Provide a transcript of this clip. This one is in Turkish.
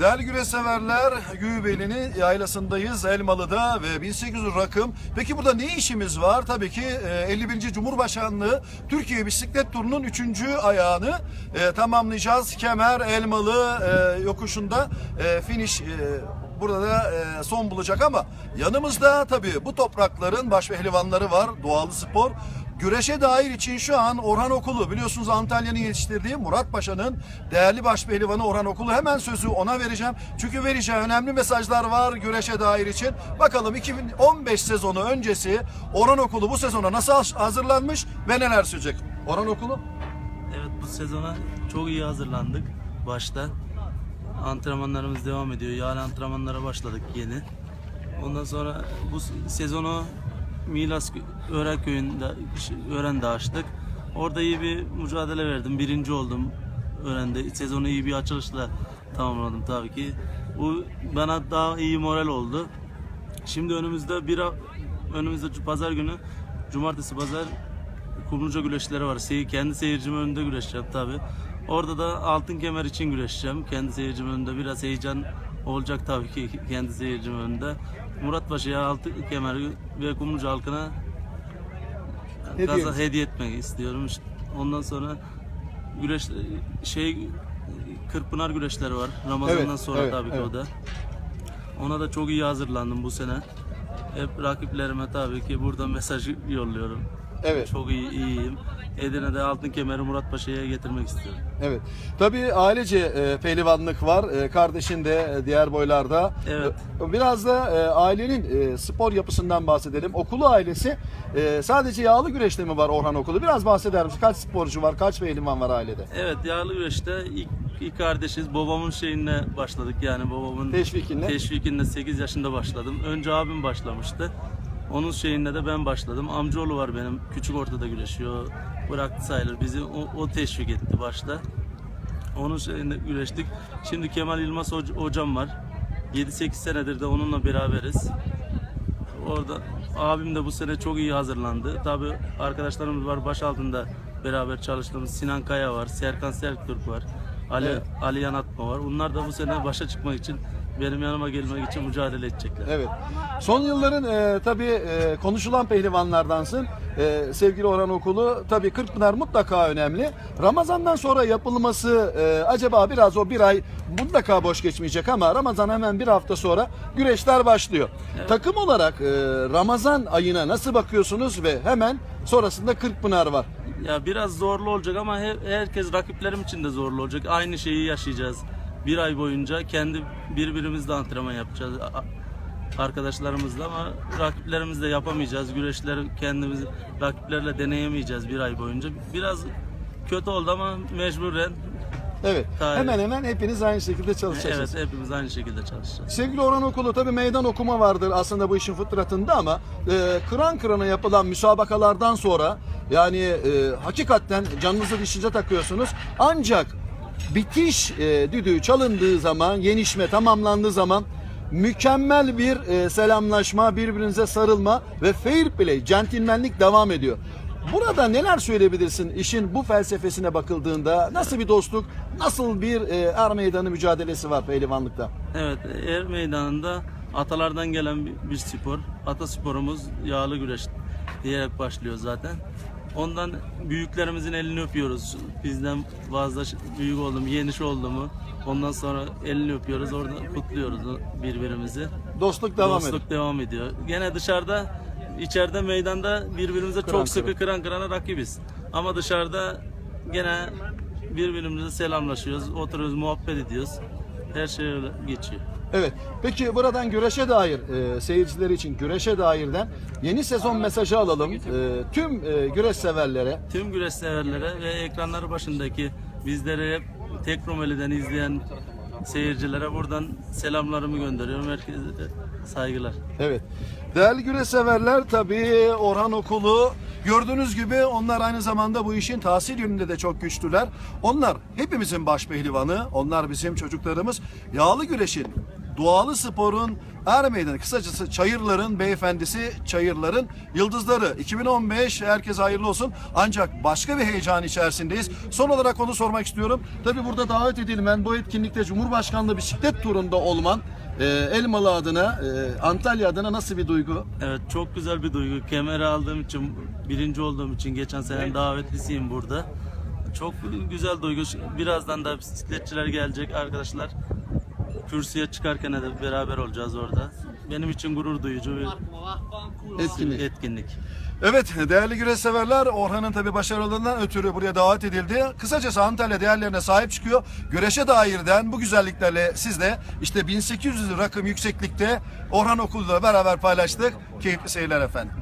Değerli güreş severler, Güğbeli'nin yaylasındayız, Elmalı'da ve 1800 rakım. Peki burada ne işimiz var? Tabii ki e, 51. Cumhurbaşkanlığı Türkiye Bisiklet Turu'nun 3. ayağını e, tamamlayacağız. Kemer, Elmalı e, yokuşunda e, finish e, burada da e, son bulacak ama yanımızda tabii bu toprakların baş pehlivanları var. Doğalı spor. Güreşe dair için şu an Orhan Okulu biliyorsunuz Antalya'nın yetiştirdiği Murat Paşa'nın değerli başpehlivanı Orhan Okulu hemen sözü ona vereceğim. Çünkü vereceği önemli mesajlar var güreşe dair için. Bakalım 2015 sezonu öncesi Orhan Okulu bu sezona nasıl hazırlanmış ve neler söyleyecek? Orhan Okulu? Evet bu sezona çok iyi hazırlandık başta. Antrenmanlarımız devam ediyor. Yani antrenmanlara başladık yeni. Ondan sonra bu sezonu Milas Örenköy'ünde Ören'de açtık. Orada iyi bir mücadele verdim. Birinci oldum Ören'de. Sezonu iyi bir açılışla tamamladım tabii ki. Bu bana daha iyi moral oldu. Şimdi önümüzde bir önümüzde pazar günü cumartesi pazar kumluca güreşleri var. Seyir, kendi seyircimin önünde güreşeceğim tabi. Orada da altın kemer için güreşeceğim. Kendi seyircimin önünde biraz heyecan olacak tabii ki kendi seyircimin önünde. Murat Paşa'ya altın kemer ve kumluca halkına Hediye gaza hediye etmek istiyorum. İşte Ondan sonra güreş şey Kırkpınar güreşleri var. Ramazan'dan Evet, sonra evet, tabii ki evet. o da. Ona da çok iyi hazırlandım bu sene. Hep rakiplerime tabii ki burada mesaj yolluyorum. Evet. Çok iyi, iyiyim. Edirne'de altın kemeri Murat Paşa'ya getirmek istiyorum. Evet. Tabii ailece e, pehlivanlık var. E, kardeşin de e, diğer boylarda. Evet. E, Biraz da e, ailenin e, spor yapısından bahsedelim. Okulu ailesi e, sadece yağlı güreşte mi var Orhan Okulu? Biraz bahseder misin? Kaç sporcu var? Kaç pehlivan var ailede? Evet, yağlı güreşte ilk, ilk kardeşiz. Babamın şeyine başladık yani babamın Teşvikinle. teşvikinde 8 yaşında başladım. Önce abim başlamıştı. Onun şeyinde de ben başladım. Amcaoğlu var benim. Küçük ortada güreşiyor. Bıraktı sayılır. Bizi o, o teşvik etti başta. Onun şeyinde güreştik. Şimdi Kemal Yılmaz hoc- hocam var. 7-8 senedir de onunla beraberiz. Orada abim de bu sene çok iyi hazırlandı. Tabi arkadaşlarımız var baş altında beraber çalıştığımız Sinan Kaya var, Serkan Serktürk var, Ali Evet. Ali Yanatma var. Onlar da bu sene başa çıkmak için benim yanıma gelmek için mücadele edecekler. Evet. Son yılların e, tabii e, konuşulan pehlivanlardansın. E, sevgili Orhan Okulu tabii Kırkpınar mutlaka önemli. Ramazan'dan sonra yapılması e, acaba biraz o bir ay mutlaka boş geçmeyecek ama Ramazan hemen bir hafta sonra güreşler başlıyor. Takım olarak e, Ramazan ayına nasıl bakıyorsunuz ve hemen sonrasında Kırkpınar var. Ya biraz zorlu olacak ama he- herkes rakiplerim için de zorlu olacak. Aynı şeyi yaşayacağız. Bir ay boyunca kendi birbirimizle antrenman yapacağız. Arkadaşlarımızla ama rakiplerimizle yapamayacağız. Güreşleri kendimiz rakiplerle deneyemeyeceğiz bir ay boyunca. Biraz kötü oldu ama mecburen Evet. Tabii. Hemen hemen hepiniz aynı şekilde çalışacaksınız. evet hepimiz aynı şekilde çalışacağız. Sevgili Orhan Okulu tabi meydan okuma vardır aslında bu işin fıtratında ama e, kıran kırana yapılan müsabakalardan sonra yani e, hakikaten canınızı dişinize takıyorsunuz. Ancak bitiş e, düdüğü çalındığı zaman, yenişme tamamlandığı zaman mükemmel bir e, selamlaşma, birbirinize sarılma ve fair play, centilmenlik devam ediyor. Burada neler söyleyebilirsin işin bu felsefesine bakıldığında? Nasıl bir dostluk, nasıl bir e, er meydanı mücadelesi var pehlivanlıkta? Evet, er meydanında atalardan gelen bir, bir spor. Ata sporumuz yağlı güreş diyerek başlıyor zaten. Ondan büyüklerimizin elini öpüyoruz. Bizden fazla büyük oldu mu, yeniş oldu mu ondan sonra elini öpüyoruz. Orada kutluyoruz birbirimizi. Dostluk devam Dostluk ediyor. devam ediyor. Gene dışarıda, içeride meydanda birbirimize Kıran çok sıkı kıran kırana rakibiz. Ama dışarıda gene birbirimize selamlaşıyoruz, oturuyoruz, muhabbet ediyoruz. Her şey öyle geçiyor. Evet. Peki buradan güreşe dair e, seyirciler için güreşe dairden yeni sezon mesajı alalım. E, tüm e, güreş severlere. Tüm güreş severlere ve ekranları başındaki bizleri hep tek Romeli'den izleyen seyircilere buradan selamlarımı gönderiyorum. Herkese saygılar. Evet. Değerli güreş severler tabii Orhan Okulu gördüğünüz gibi onlar aynı zamanda bu işin tahsil yönünde de çok güçlüler. Onlar hepimizin baş pehlivanı. Onlar bizim çocuklarımız. Yağlı güreşin Dualı Spor'un Er Meydanı kısacası Çayırların beyefendisi Çayırların yıldızları 2015 herkese hayırlı olsun ancak başka bir heyecan içerisindeyiz. Son olarak onu sormak istiyorum. Tabi burada davet edilmen bu etkinlikte Cumhurbaşkanlığı bisiklet turunda olman e, Elmalı adına e, Antalya adına nasıl bir duygu? Evet çok güzel bir duygu. Kemeri aldığım için, birinci olduğum için geçen sene davetlisiyim burada. Çok güzel duygu. Birazdan da bisikletçiler gelecek arkadaşlar. Kürsüye çıkarken de beraber olacağız orada. Benim için gurur duyucu bir Etkinlik. etkinlik. Evet değerli güreş severler Orhan'ın tabi başarılarından ötürü buraya davet edildi. Kısacası Antalya değerlerine sahip çıkıyor. Güreşe dairden bu güzelliklerle siz de işte 1800 rakım yükseklikte Orhan Okulu'yla beraber paylaştık. Keyifli seyirler efendim.